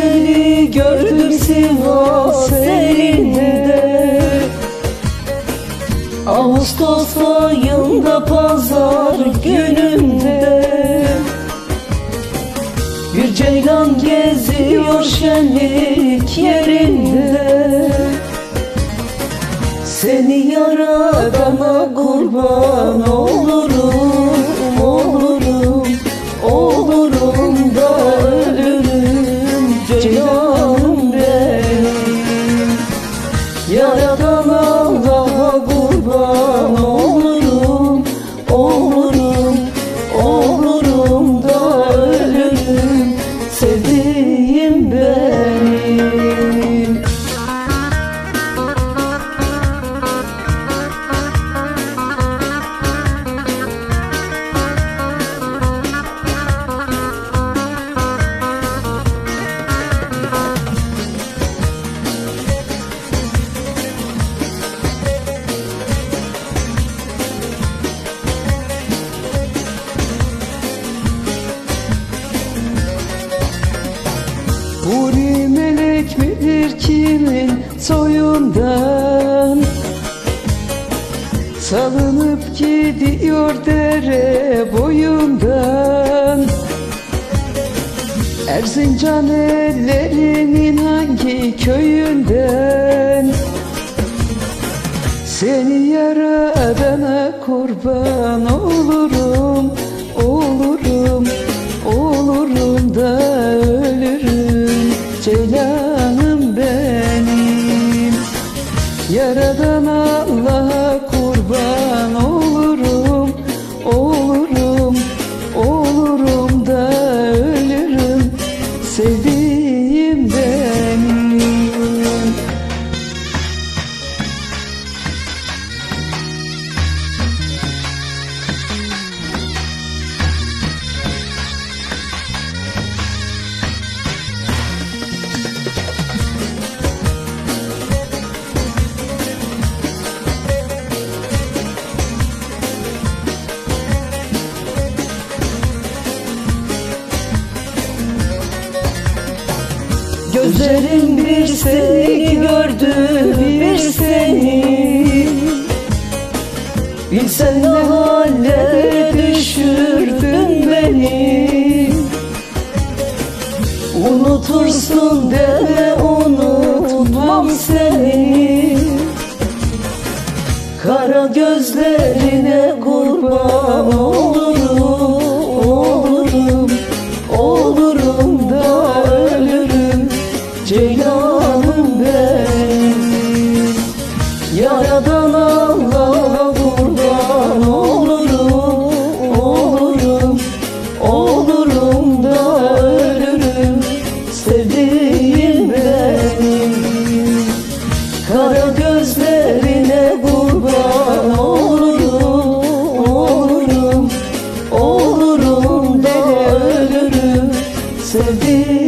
Seni gördüm Sivas elinde Ağustos ayında pazar gününde Bir ceylan geziyor şenlik yerinde. Seni yaradana kurban olurum, olurum melek bilir kimin soyundan? Salınıp gidiyor dere boyundan. Erzincan ellerinin hangi köyünden? Seni yaradana kurban olurum, olurum, olurum da ölürüm. Ceylanım Da da da. Gözlerim bir seni gördü bir seni. Bilsen ne hallere düşürdün beni. Unutursun deme unutmam seni. Kara gözlerine to be